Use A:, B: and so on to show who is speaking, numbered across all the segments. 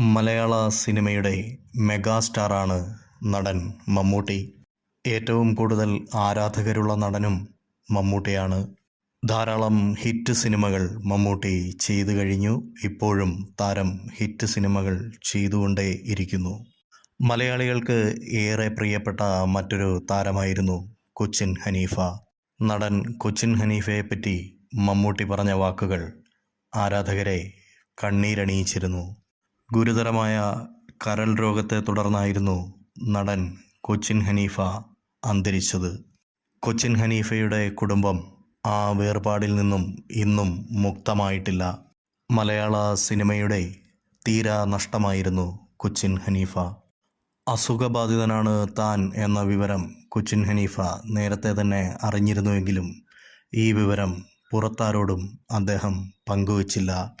A: മലയാള സിനിമയുടെ മെഗാസ്റ്റാറാണ് നടൻ മമ്മൂട്ടി. ഏറ്റവും കൂടുതൽ ആരാധകരുള്ള നടനും മമ്മൂട്ടിയാണ്. ധാരാളം ഹിറ്റ് സിനിമകൾ മമ്മൂട്ടി ചെയ്തു കഴിഞ്ഞു. ഇപ്പോഴും താരം ഹിറ്റ് സിനിമകൾ ചെയ്തുകൊണ്ടേ ഇരിക്കുന്നു. മലയാളികൾക്ക് ഏറെ പ്രിയപ്പെട്ട മറ്റൊരു താരമായിരുന്നു കൊച്ചിൻ ഹനീഫ. നടൻ കൊച്ചിൻ ഹനീഫയെപ്പറ്റി മമ്മൂട്ടി പറഞ്ഞ വാക്കുകൾ ആരാധകരെ കണ്ണീരണിയിച്ചിരുന്നു. ഗുരുതരമായ കരൾ രോഗത്തെ തുടർന്നായിരുന്നു നടൻ കൊച്ചിൻ ഹനീഫ അന്തരിച്ചത്. കൊച്ചിൻ ഹനീഫയുടെ കുടുംബം ആ വേർപാടിൽ നിന്നും ഇന്നും മുക്തമായിട്ടില്ല. മലയാള സിനിമയുടെ തീരാ നഷ്ടമായിരുന്നു കൊച്ചിൻ ഹനീഫ. അസുഖബാധിതനാണ് താൻ എന്ന വിവരം കൊച്ചിൻ ഹനീഫ നേരത്തെ തന്നെ അറിഞ്ഞിരുന്നുവെങ്കിലും ഈ വിവരം പുറത്താരോടും അദ്ദേഹം പങ്കുവച്ചില്ല.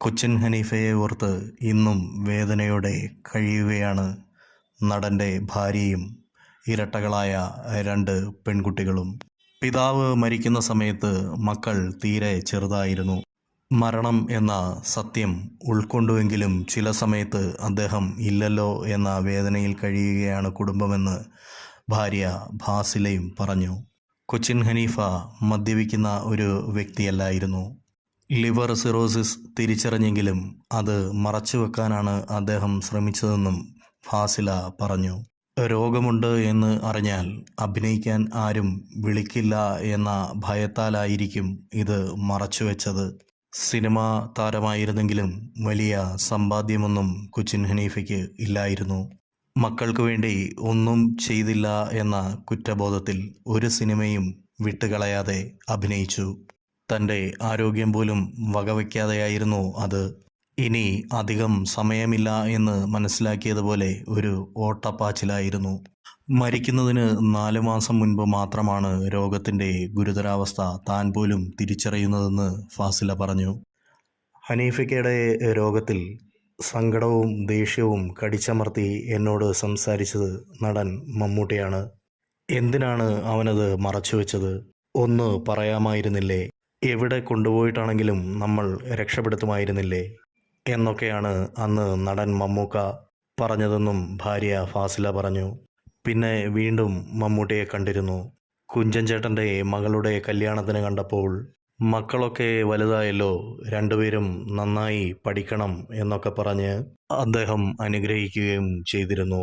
A: കൊച്ചിൻ ഹനീഫയെ ഓർത്ത് ഇന്നും വേദനയോടെ കഴിയുകയാണ് നടന്റെ ഭാര്യയും ഇരട്ടകളായ രണ്ട് പെൺകുട്ടികളും. പിതാവ് മരിക്കുന്ന സമയത്ത് മക്കൾ തീരെ ചെറുതായിരുന്നു. മരണം എന്ന സത്യം ഉൾക്കൊണ്ടുവെങ്കിലും ചില സമയത്ത് അദ്ദേഹം ഇല്ലല്ലോ എന്ന വേദനയിൽ കഴിയുകയാണ് കുടുംബമെന്ന് ഭാര്യ ഭാസിലയും പറഞ്ഞു. കൊച്ചിൻ ഹനീഫ മദ്യപിക്കുന്ന ഒരു വ്യക്തിയല്ലായിരുന്നു. ലിവർ സിറോസിസ് തിരിച്ചറിഞ്ഞെങ്കിലും അത് മറച്ചുവെക്കാനാണ് അദ്ദേഹം ശ്രമിച്ചതെന്നും ഫാസില പറഞ്ഞു. രോഗമുണ്ട് എന്ന് അറിഞ്ഞാൽ അഭിനയിക്കാൻ ആരും വിളിക്കില്ല എന്ന ഭയത്താലായിരിക്കും ഇത് മറച്ചുവെച്ചത്. സിനിമാ താരമായിരുന്നെങ്കിലും വലിയ സമ്പാദ്യമൊന്നും കുച്ചിൻ ഹനീഫയ്ക്ക് ഇല്ലായിരുന്നു. മക്കൾക്ക് വേണ്ടി ഒന്നും ചെയ്തില്ല എന്ന കുറ്റബോധത്തിൽ ഒരു സിനിമയും വിട്ടുകളയാതെ അഭിനയിച്ചു. തന്റെ ആരോഗ്യം പോലും വകവയ്ക്കാതെയായിരുന്നു അത്. ഇനി അധികം സമയമില്ല എന്ന് മനസ്സിലാക്കിയതുപോലെ ഒരു ഓട്ടപ്പാച്ചിലായിരുന്നു. മരിക്കുന്നതിന് നാല് മാസം മുൻപ് മാത്രമാണ് രോഗത്തിന്റെ ഗുരുതരാവസ്ഥ താൻ പോലും തിരിച്ചറിയുന്നതെന്ന് ഫാസില പറഞ്ഞു. ഹനീഫയ്ക്കയുടെ രോഗത്തിൽ സങ്കടവും ദേഷ്യവും കടിച്ചമർത്തി എന്നോട് സംസാരിച്ചത് നടൻ മമ്മൂട്ടിയാണ്. എന്തിനാണ് അവനത് മറച്ചുവെച്ചത്? ഒന്ന് പറയാമായിരുന്നില്ലേ? എവിടെ കൊണ്ടുപോയിട്ടാണെങ്കിലും നമ്മൾ രക്ഷപ്പെടുത്തുമായിരുന്നില്ലേ? എന്നൊക്കെയാണ് അന്ന് നടൻ മമ്മൂക്ക പറഞ്ഞതെന്നും ഭാര്യ ഫാസില പറഞ്ഞു. പിന്നെ വീണ്ടും മമ്മൂട്ടിയെ കണ്ടിരുന്നു. കുഞ്ചൻ ചേട്ടന്റെ മകളുടെ കല്യാണത്തിന് കണ്ടപ്പോൾ മക്കളൊക്കെ വലുതായല്ലോ രണ്ടുപേരും നന്നായി പഠിക്കണം എന്നൊക്കെ പറഞ്ഞ് അദ്ദേഹം അനുഗ്രഹിക്കുകയും ചെയ്തിരുന്നു.